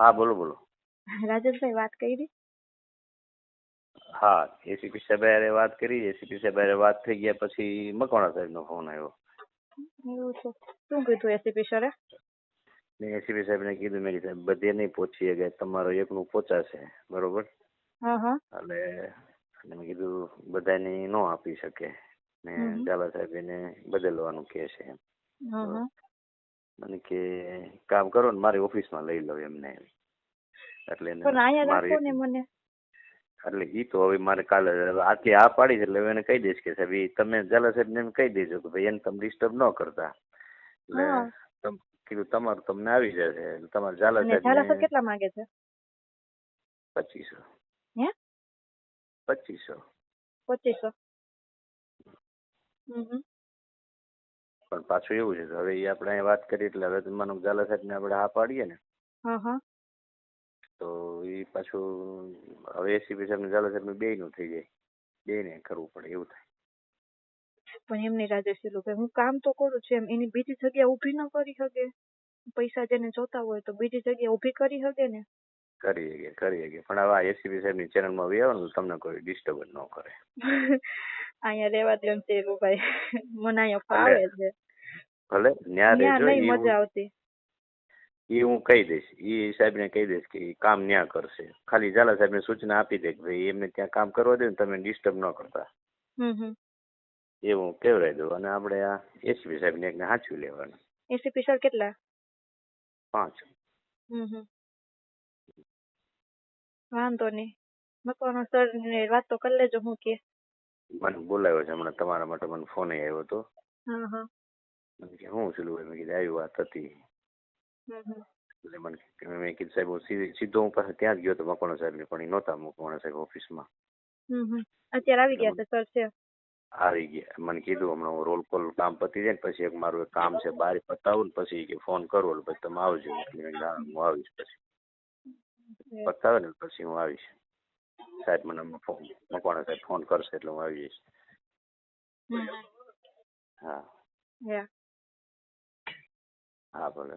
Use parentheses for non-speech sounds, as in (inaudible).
હા બોલો બોલો. રાજેશભાઈ વાત કરી? હા એસીપી સાહેબ હારે વાત કરી એસીપી સાહેબ હારે વાત થઈ ગયા પછી મકવાણા સાહેબનો ફોન આવ્યો. એવું છે. શું કીધું એસીપી સરે? મેં એસીપી સાહેબને કીધું મેં કીધું બધે નહીં પહોંચી કે તમારો એકનું પહોંચાશે બરોબર? હા હા. એટલે મેં કીધું બધાની નો આપી શકે. ને. ઝાલા સાહેબ એને બદલવાનું કહે છે એમ. મને કે કામ કરો ને મારી ઓફિસમાં લઈ લો એમને એટલે મારી મને. એટલે ઈ તો હવે મારે કાલે આટલી આ પાડી છે એટલે એને કહી દઈશ કે સાહેબ ઈ તમે ઝાલા સાહેબને એમ કહી દેજો કે ભાઈ એને તમે ડિસ્ટર્બ ન કરતા. એટલે તમ કીધું તમારું તમને આવી જશે. એટલે તમારે ઝાલા સાહેબ કેટલા માંગે છે? પચીસો. હે? પચીસો. પચીસો. હમ. પણ પાછું એવું છે હવે એ આપણે અહીંયા વાત કરી એટલે હવે માનો કે ઝાલા સાહેબને આપણે હા પાડીએ ને. હા હા. તો એ પાછું હવે એસીપી સાહેબ ઝાલા સાહેબ બે નું થઈ જાય. બે ને કરવું પડે એવું થાય. પણ એમની રાજેશ ભાઈ હું કામ તો કરું છું એમ. એની બીજી જગ્યા ઊભી ન કરી શકે. પૈસા જેને જોતા હોય તો બીજી જગ્યા ઊભી કરી શકે ને. કરી શકીએ કરી શકે. પણ હવે આ એસીપી સાહેબની ચેનલમાં આવી આવો ને તમને કોઈ ડિસ્ટર્બ ન કરે. (laughs) અહીંયા રહેવા દે એમ ભાઈ મને અહીંયા ફાવે છે ભલે ન્યા ત્યાં રહેજો નહીં ઈ મજા હું- આવતી ઈ હું કહી દઈશ ઈ સાહેબને કહી દઈશ કે ઈ કામ ન્યા કરશે ખાલી ઝાલા સાહેબને સૂચના આપી દે કે ભાઈ એમને ત્યાં કામ કરવા દે ને તમે ડિસ્ટર્બ ન કરતા હમ હમ એવું કહેવડાવી દઉં અને આપણે આ એસીપી સાહેબને એકને સાચવી લેવાનું એસીપી સર કેટલા પાંચ હમ હમ વાંધો નહીં મકવાનો સર ને વાત તો કરી લેજો હું કે મને બોલાવ્યો છે હમણાં તમારા માટે મને ફોન આવ્યો હતો. મને કે હું સિલુભાઈ મેં કીધું આવી વાત હતી. એટલે મને મેં કીધું સાહેબ હું સીધો હું પાસે ત્યાં જ ગયો હતો મકવાણા સાહેબને પણ એ નહોતા મકવાણા સાહેબ ઓફિસમાં. અત્યારે આવી ગયા સર છે? આવી ગયા. મને કીધું હમણાં હું રોલ કોલ કામ પતી જાય ને પછી એક મારું એક કામ છે બહાર પતાવું ને પછી કે ફોન કરો એટલે પછી તમે આવજો. એટલે હું આવીશ પછી. પતાવે ને પછી હું આવીશ. સાહેબ મને ફોન મકવાણા સાહેબ ફોન કરશે એટલે હું આવી જઈશ. હા. હા ભલે.